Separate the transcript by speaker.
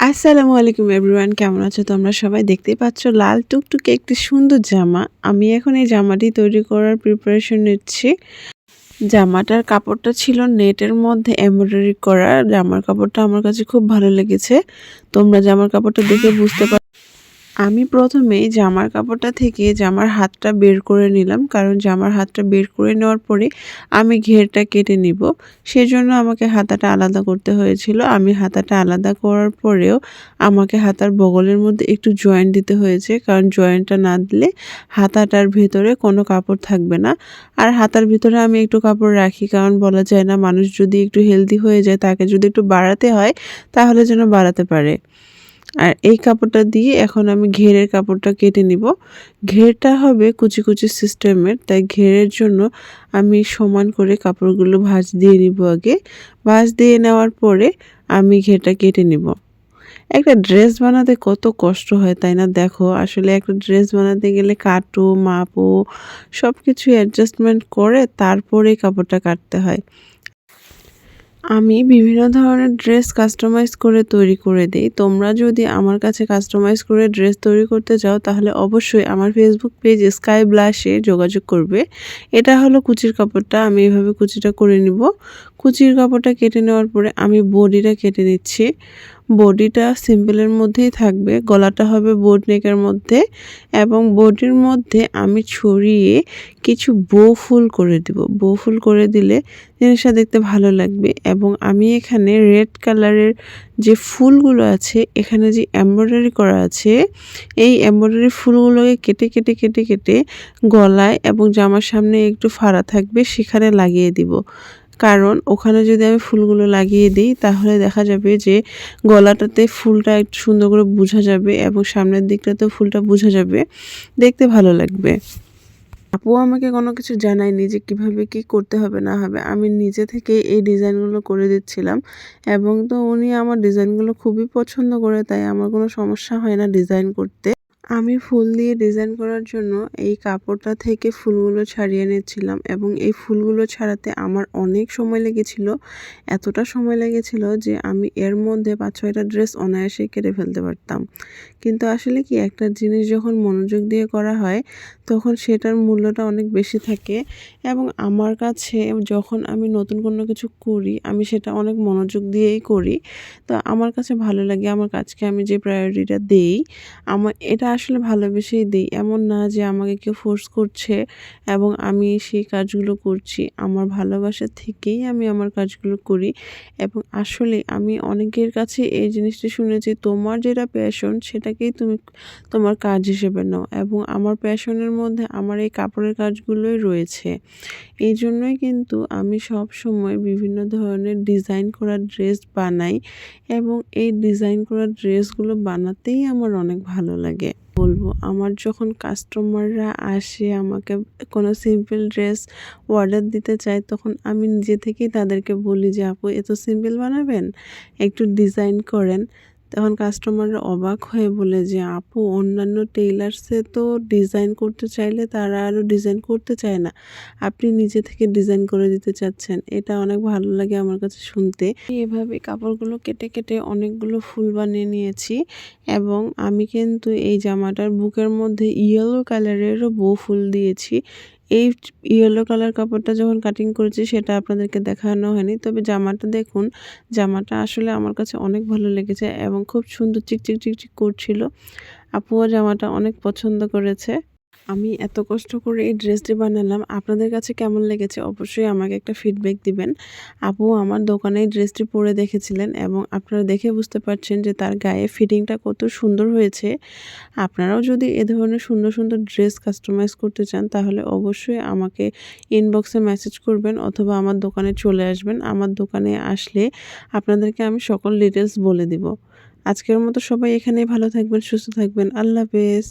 Speaker 1: আসসালামু আলাইকুম এভরিওয়ান, কেমন আছো তোমরা সবাই? দেখতেই পাচ্ছ লাল টুকটুকে একটি সুন্দর জামা। আমি এখন এই জামাটি তৈরি করার প্রিপারেশন নিচ্ছি। জামাটার কাপড়টা ছিল নেটের মধ্যে এমব্রয়ডারি করা। জামার কাপড়টা আমার কাছে খুব ভালো লেগেছে। তোমরা জামার কাপড়টা দেখে বুঝতে পার আমি প্রথমে জামার কাপড়টা থেকে জামার হাতটা বের করে নিলাম, কারণ জামার হাতটা বের করে নেওয়ার পরে আমি ঘেরটা কেটে নিব। সেজন্য আমাকে হাতাটা আলাদা করতে হয়েছিল। আমি হাতাটা আলাদা করার পরেও আমাকে হাতার বগলের মধ্যে একটু জয়েন্ট দিতে হয়েছে, কারণ জয়েন্টটা না দিলে হাতাটার ভেতরে কোনো কাপড় থাকবে না। আর হাতার ভিতরে আমি একটু কাপড় রাখি, কারণ বলা যায় না, মানুষ যদি একটু হেলদি হয়ে যায়, তাকে যদি একটু বাড়াতে হয়, তাহলে যেন বাড়াতে পারে। আর এই কাপড়টা দিয়ে এখন আমি ঘেরের কাপড়টা কেটে নিব। ঘেরটা হবে কুচি কুচি সিস্টেমের, তাই ঘেরের জন্য আমি সমান করে কাপড়গুলো ভাঁজ দিয়ে নিব আগে। ভাঁজ দিয়ে নেওয়ার পরে আমি ঘেরটা কেটে নিব। একটা ড্রেস বানাতে কত কষ্ট হয়, তাই না? দেখো, আসলে একটা ড্রেস বানাতে গেলে কাটো, মাপো সব কিছু অ্যাডজাস্টমেন্ট করে তারপরে কাপড়টা কাটতে হয়। আমি বিভিন্ন ধরনের ড্রেস কাস্টমাইজ করে তৈরি করে দিই। তোমরা যদি আমার কাছে কাস্টমাইজ করে ড্রেস তৈরি করতে চাও, তাহলে অবশ্যই আমার ফেসবুক পেজ স্কাই ব্লাশে যোগাযোগ করবে। এটা হলো কুচির কাপড়টা, আমি এভাবে কুচিটা করে নিব। কুচির কাপড়টা কেটে নেওয়ার পরে আমি বডিটা কেটে নিচ্ছি। বডিটা সিম্পলের মধ্যেই থাকবে, গলাটা হবে বোট নেকের মধ্যে এবং বডির মধ্যে আমি ছড়িয়ে কিছু বো ফুল করে দিব। বো ফুল করে দিলে জিনিসটা দেখতে ভালো লাগবে এবং আমি এখানে রেড কালারের যে ফুলগুলো আছে, এখানে যে এমব্রয়ডারি করা আছে, এই এমব্রয়ডারি ফুলগুলোকে কেটে কেটে কেটে কেটে গলায় এবং জামার সামনে একটু ফাড়া থাকবে, সেখানে লাগিয়ে দিব। কারণ ওখানে যদি আমি ফুলগুলো লাগিয়ে দিই, তাহলে দেখা যাবে যে গলাটাতে ফুলটা একটু সুন্দর করে বোঝা যাবে এবং সামনের দিকটাতেও ফুলটা বোঝা যাবে। দেখতে ভালো লাগবে। আপু আমাকে কোনো কিছু জানায়নি যে কীভাবে কি করতে হবে, না হবে। আমি নিজে থেকে এই ডিজাইনগুলো করে দিচ্ছিলাম এবং তো উনি আমার ডিজাইনগুলো খুবই পছন্দ করে, তাই আমার কোনো সমস্যা হয় না ডিজাইন করতে। আমি ফুল দিয়ে ডিজাইন করার জন্য এই কাপড়টা থেকে ফুলগুলো ছাড়িয়ে নিচ্ছিলাম এবং এই ফুলগুলো ছাড়াতে আমার অনেক সময় লেগেছিল। এতটা সময় লেগেছিল যে আমি এর মধ্যে পাঁচ ছয়টা ড্রেস অনায়াসে কেটে ফেলতে পারতাম। কিন্তু আসলে কি একটা জিনিস যখন মনোযোগ দিয়ে করা হয়, তখন সেটার মূল্যটা অনেক বেশি থাকে এবং আমার কাছে যখন আমি নতুন কোনো কিছু করি, আমি সেটা অনেক মনোযোগ দিয়েই করি। তো আমার কাছে ভালো লাগে, আমার কাজকে আমি যে প্রায়োরিটিটা দেই, আমার এটা আসলে ভালোবেসেই দিই। এমন না যে আমাকে কেউ ফোর্স করছে এবং আমি সেই কাজগুলো করছি। আমার ভালোবাসা থেকেই আমি আমার কাজগুলো করি এবং আসলে আমি অনেকের কাছে এই জিনিসটি শুনেছি, তোমার যেটা প্যাশন সেটাকেই তুমি তোমার কাজ হিসেবে নাও। এবং আমার প্যাশনের মধ্যে আমার এই কাপড়ের কাজগুলোই রয়েছে। এই জন্যই কিন্তু আমি সব সময় বিভিন্ন ধরনের ডিজাইন করা ড্রেস বানাই এবং এই ডিজাইন করা ড্রেসগুলো বানাতেই আমার অনেক ভালো লাগে। বলব, আমার যখন কাস্টমাররা আসে, আমাকে কোনো সিম্পল ড্রেস অর্ডার দিতে চায়, তখন আমি নিজে থেকেই তাদেরকে বলি যে, আপু, এত সিম্পল বানাবেন? একটু ডিজাইন করেন। তখন কাস্টমাররা অবাক হয়ে বলে যে, আপু, অন্যান্য টেইলার্সে তো ডিজাইন করতে চাইলে তারা আরও ডিজাইন করতে চায় না। আপনি নিজে থেকে ডিজাইন করে দিতে চাচ্ছেন। এটা অনেক ভালো লাগে আমার কাছে শুনতে। এভাবে কাপড়গুলো কেটে কেটে অনেকগুলো ফুল বানিয়ে নিয়েছি এবং আমি কিন্তু এই জামাটার বুকের মধ্যে ইয়েলো কালারেরও বউ ফুল দিয়েছি। এই ইয়েলো কালার কাপড়টা যখন কাটিং করেছি, সেটা আপনাদেরকে দেখানো হয়নি। তবে জামাটা দেখুন, জামাটা আসলে আমার কাছে অনেক ভালো লেগেছে এবং খুব সুন্দর চিকচিক চিকচিক করছিল। আপুও জামাটা অনেক পছন্দ করেছে। আমি এত কষ্ট করে এই ড্রেসটি বানালাম, আপনাদের কাছে কেমন লেগেছে অবশ্যই আমাকে একটা ফিডব্যাক দিবেন। আপু আমার দোকানে এই ড্রেসটি পরে দেখেছিলেন এবং আপনারা দেখে বুঝতে পারছেন যে তার গায়ে ফিটিংটা কত সুন্দর হয়েছে। আপনারাও যদি এ ধরনের সুন্দর সুন্দর ড্রেস কাস্টমাইজ করতে চান, তাহলে অবশ্যই আমাকে ইনবক্সে মেসেজ করবেন অথবা আমার দোকানে চলে আসবেন। আমার দোকানে আসলে আপনাদেরকে আমি সকল ডিটেলস বলে দিব। আজকের মতো সবাই এখানেই ভালো থাকবেন, সুস্থ থাকবেন। আল্লাহ হাফেজ।